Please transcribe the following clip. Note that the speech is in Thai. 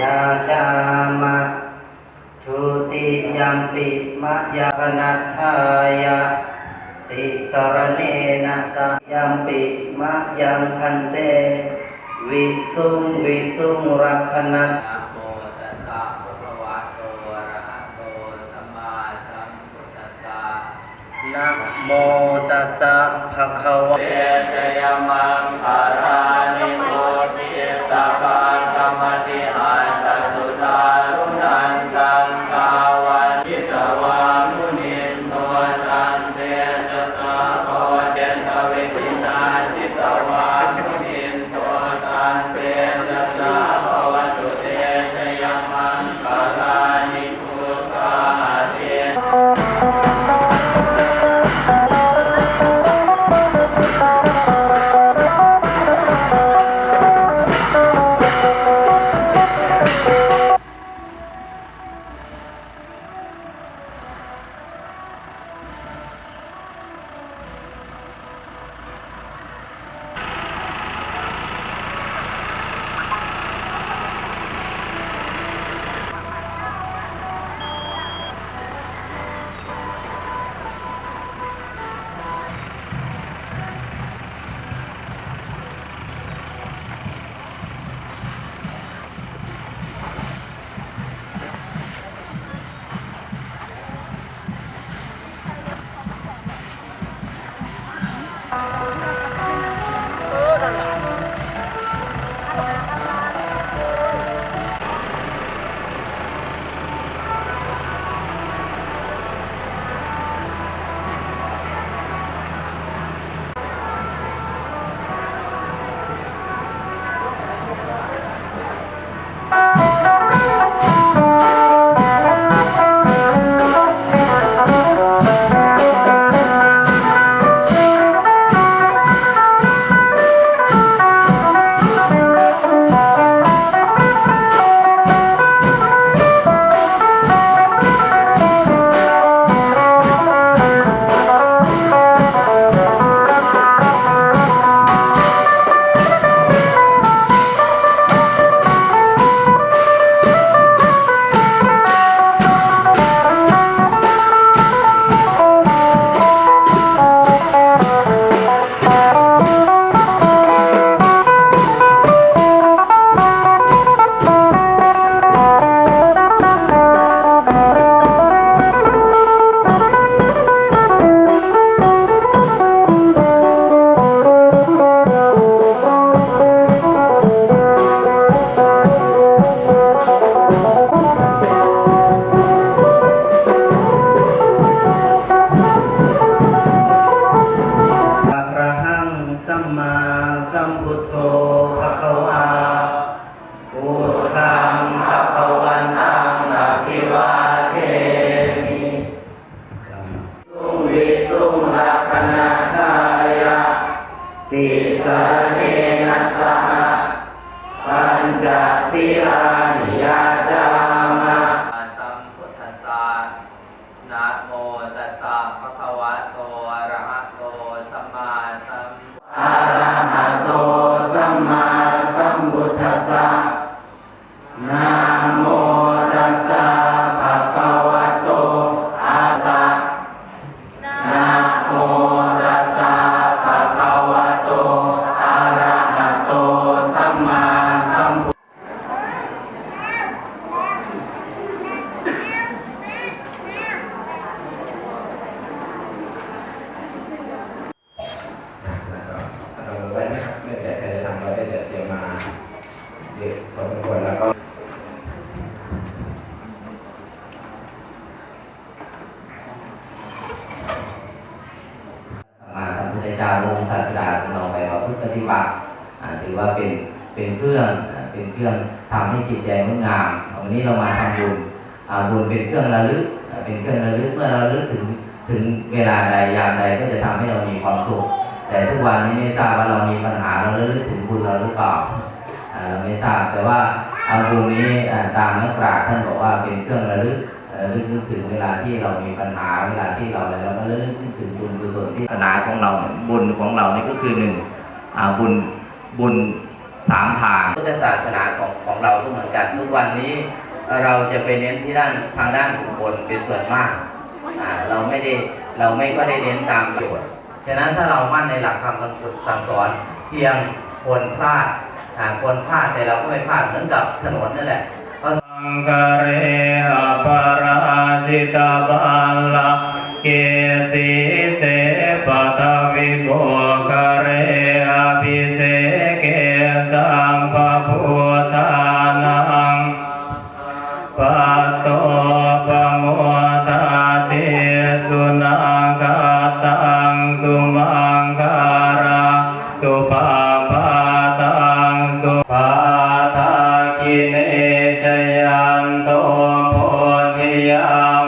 ยาจามะทุติยัมปิมะยาคนัทธายะติสรเนนะสะยัมปิมะยังคันเต วิสุงวิสุงรักขณัตนะโมตัสสะภะคะวะโตอะระหะโตสัมมาสัมพุทธัสสะนะโมตัสสะภะคะวะเตชะยมังคารา สัมพุทโธภะคะวาพุทธังภะคะวันตังอะภิวาเทมิสุวิสุงรักขณาทายะติสรเนนะสหปัญจศีลานิยา น สัมพุทธเจ้าลงศาสดาของเราไปว่าพุทธปฏิบัติถือว่าเป็นเป็นเครื่องเป็นเครื่องทำให้จิตใจงดงามวันนี้เรามาทำบุญบุญเป็นเครื่องระลึกเป็นเครื่องระลึกเมื่อเราระลึกถึงถึงเวลาใดยามใดก็จะทำให้เรามีความสุข แต่ทุกวันนี้ไม่ทราบว่าเรามีปัญหาเราระลึกถึงบุญเราหรือเปล่าอ่าเราไม่ทราบแต่ว่าอาบุญนี้ตามนักปราชญ์ท่านบอกว่าเป็นเครื่องระลึก เอ่อนึกนึกถึงเวลาที่เรามีปัญหาเวลาที่เราอะไรเราก็เริ่มนึกถึงบุญกุศลที่ศาสนาของเราเนี่ยบุญของเรานี่ก็คือหนึ่งอาบุญบุญสามทางพุทธศาสนาของของเราก็เหมือนกันทุกวันนี้ เราจะไปเน้นที่ด้านทางด้านบุคคลเป็นส่วนมากอ่าเราไม่ได้เราไม่ก็ได้เน้นตามประโยชน์ฉะนั้นถ้าเรามั่นในหลักคำสั่งสอนเพียงคนพลาดอ่าคนพลาดแต่เราก็ไม่พลาดเหมือนกับถนนนั่นแหละสังกเรอป ตาบาลาเกสิเสปตาวิโมกเรอภิเสเกสัมปพุทานังปัตโตปโมตาเตสุนังกตังสุมังการาสุปาปาตังสุปาทากิเนชยันโตโพธิยา